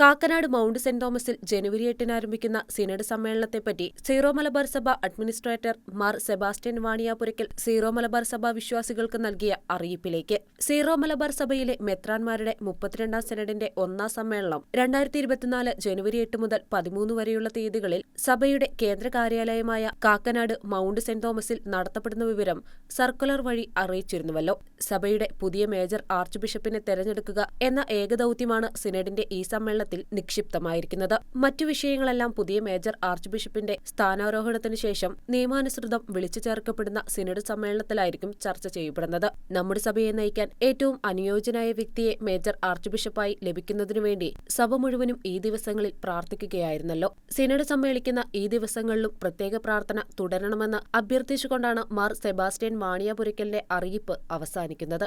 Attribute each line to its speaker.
Speaker 1: Kakkanad mount saint തോമസിൽ ജനുവരി എട്ടിന് ആരംഭിക്കുന്ന സിനഡ് സമ്മേളനത്തെപ്പറ്റി സീറോ മലബാർ സഭ administrator Mar Sebastian വാണിയാപുരയ്ക്കൽ zero Malabar സഭ വിശ്വാസികൾക്ക് നൽകിയ അറിയിപ്പിലേക്ക്. സീറോ മലബാർ സഭയിലെ മെത്രാൻമാരുടെ മുപ്പത്തിരണ്ടാം സെനഡിന്റെ ഒന്നാം സമ്മേളനം രണ്ടായിരത്തി ഇരുപത്തിനാല് ജനുവരി എട്ട് മുതൽ പതിമൂന്ന് വരെയുള്ള തീയതികളിൽ സഭയുടെ കേന്ദ്ര കാര്യാലയമായ കാക്കനാട് മൗണ്ട് സെന്റ് തോമസിൽ നടത്തപ്പെടുന്ന വിവരം സർക്കുലർ വഴി അറിയിച്ചിരുന്നുവല്ലോ. സഭയുടെ പുതിയ മേജർ ആർച്ച് ബിഷപ്പിനെ തെരഞ്ഞെടുക്കുക എന്ന ഏകദൌത്യമാണ് സിനഡിന്റെ ഈ സമ്മേളനത്തിൽ നിക്ഷിപ്തമായിരിക്കുന്നത്. മറ്റു വിഷയങ്ങളെല്ലാം പുതിയ മേജർ ആർച്ച് ബിഷപ്പിന്റെ സ്ഥാനാരോഹണത്തിന് ശേഷം നിയമാനുസൃതം വിളിച്ചു ചേർക്കപ്പെടുന്ന സിനഡ് സമ്മേളനത്തിലായിരിക്കും ചർച്ച ചെയ്യപ്പെടുന്നത്. നമ്മുടെ സഭയെ നയിക്കാൻ ഏറ്റവും അനുയോജ്യനായ വ്യക്തിയെ മേജർ ആർച്ച് ബിഷപ്പായി ലഭിക്കുന്നതിനു വേണ്ടി സഭ മുഴുവനും ഈ ദിവസങ്ങളിൽ പ്രാർത്ഥിക്കുകയായിരുന്നല്ലോ. സിനഡ് സമ്മേളിക്കുന്ന ഈ ദിവസങ്ങളിലും പ്രത്യേക പ്രാർത്ഥന തുടരണമെന്ന് അഭ്യർത്ഥിച്ചുകൊണ്ടാണ് മാർ സെബാസ്റ്റ്യൻ വാണിയാപുരയ്ക്കലിന്റെ അറിയിപ്പ് അവസാനിക്കുന്നത്.